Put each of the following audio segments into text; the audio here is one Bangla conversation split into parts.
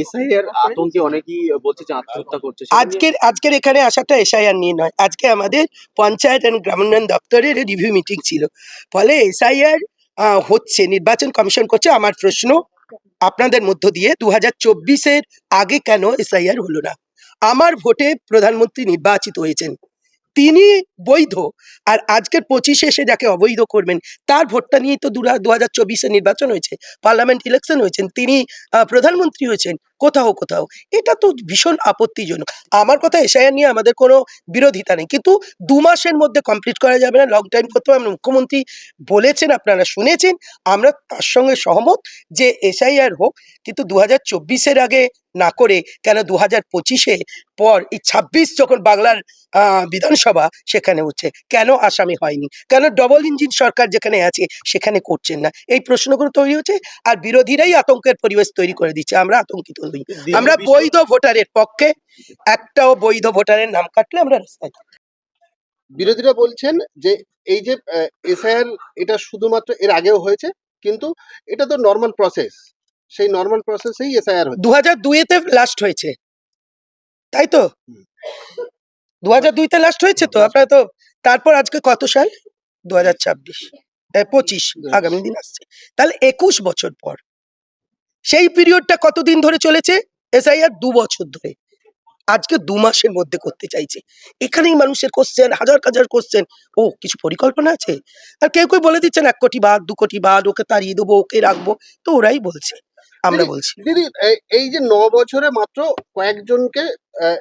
এসআইআর আতঙ্কে অনেকেই বলছে যে আত্মহত্যা করছে। আজকের আজকের এখানে আসাটা এসআইআর নিয়ে নয়। আজকে আমাদের পঞ্চায়েত অ্যান্ড গ্রামোন্নয়ন দপ্তরের রিভিউ মিটিং ছিল। ফলে এসআইআর হচ্ছে। নির্বাচন কমিশন করছে। আমার প্রশ্ন আপনাদের মধ্য দিয়ে দু হাজার চব্বিশের আগে কেন এসআইআর হলো না? আমার ভোটে প্রধানমন্ত্রী নির্বাচিত হয়েছেন। তিনি বৈধ। আর আজকের পঁচিশে এসে যাকে অবৈধ করবেন, তার ভোটটা নিয়েই তো দু হাজার চব্বিশে নির্বাচন হয়েছে, পার্লামেন্ট ইলেকশন হয়েছেন, তিনি প্রধানমন্ত্রী হয়েছেন। কোথাও কোথাও। এটা তো ভীষণ আপত্তিজনক। আমার কথা এসআইআর নিয়ে আমাদের কোনো বিরোধিতা নেই। কিন্তু দু মাসের মধ্যে কমপ্লিট করা যাবে না। লং টাইম করতে হবে। মুখ্যমন্ত্রী বলেছেন, আপনারা শুনেছেন। আমরা তার সঙ্গে সহমত যে এসআইআর হোক, কিন্তু দু হাজার চব্বিশের আগে না করে, কেন দু হাজার পঁচিশে পর এই ছাব্বিশ যখন বাংলার বিধানসভা, সেখানে হচ্ছে। কেন আসামি হয়নি? কেন ডবল ইঞ্জিন সরকার যেখানে আছে, সেখানে করছেন না? এই প্রশ্নগুলো তৈরি হচ্ছে। আর বিরোধীরাই আতঙ্কের পরিবেশ তৈরি করে দিচ্ছে। আমরা আতঙ্কিত আমরা বৈধ ভোটারের পক্ষে একটাও বৈধ ভোটারের নাম কাটলে আমরা রাস্তায় বিরোধীরা বলছেন যে এই যে এসআইআর এটা শুধুমাত্র এর আগেও হয়েছে কিন্তু এটা তো নর্মাল প্রসেস সেই নর্মাল প্রসেসেই এসআইআর দু হাজার দুইতে লাস্ট হয়েছে। তাই তো? দু হাজার দুইতে লাস্ট হয়েছে তো? আপনারা তো তারপর আজকে কত সাল? দু হাজার ছাব্বিশ পঁচিশ। আগামী দিন আসছে। তাহলে একুশ বছর পর সেই পিরিয়ডটা কতদিন ধরে চলেছে? এসআইআর দু বছর ধরে। আজকে দু মাসের মধ্যে করতে চাইছে। এখানেই মানুষের কোশ্চেন হাজার হাজার কোশ্চেন ও, কিছু পরিকল্পনা আছে? আর কেউ কেউ বলে দিচ্ছেন এক কোটি বাদ, দু কোটি বাদ, ওকে তাড়িয়ে দেবো, ওকে রাখব। তো ওরাই বলছে। আমরা বলছি। দিদি এই- যে ন বছরে মাত্র কয়েকজনকে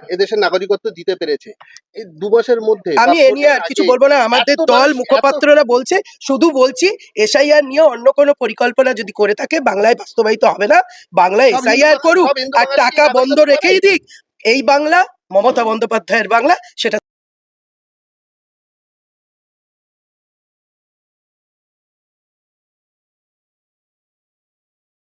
এদেশের নাগরিকত্ব দিতে পেরেছে এই দু মাসের মধ্যে আমি এ নিয়ে আর কিছু বলব না আমাদের দল মুখপাত্ররা বলছে শুধু বলছি এসআইআর নিয়ে অন্য কোনো পরিকল্পনা যদি করে থাকে বাংলায় বাস্তবায়িত হবে না বাংলায় এসআইআর করুক আর টাকা বন্ধ রেখেই দিক। এই বাংলা মমতা বন্দ্যোপাধ্যায়ের বাংলা সেটা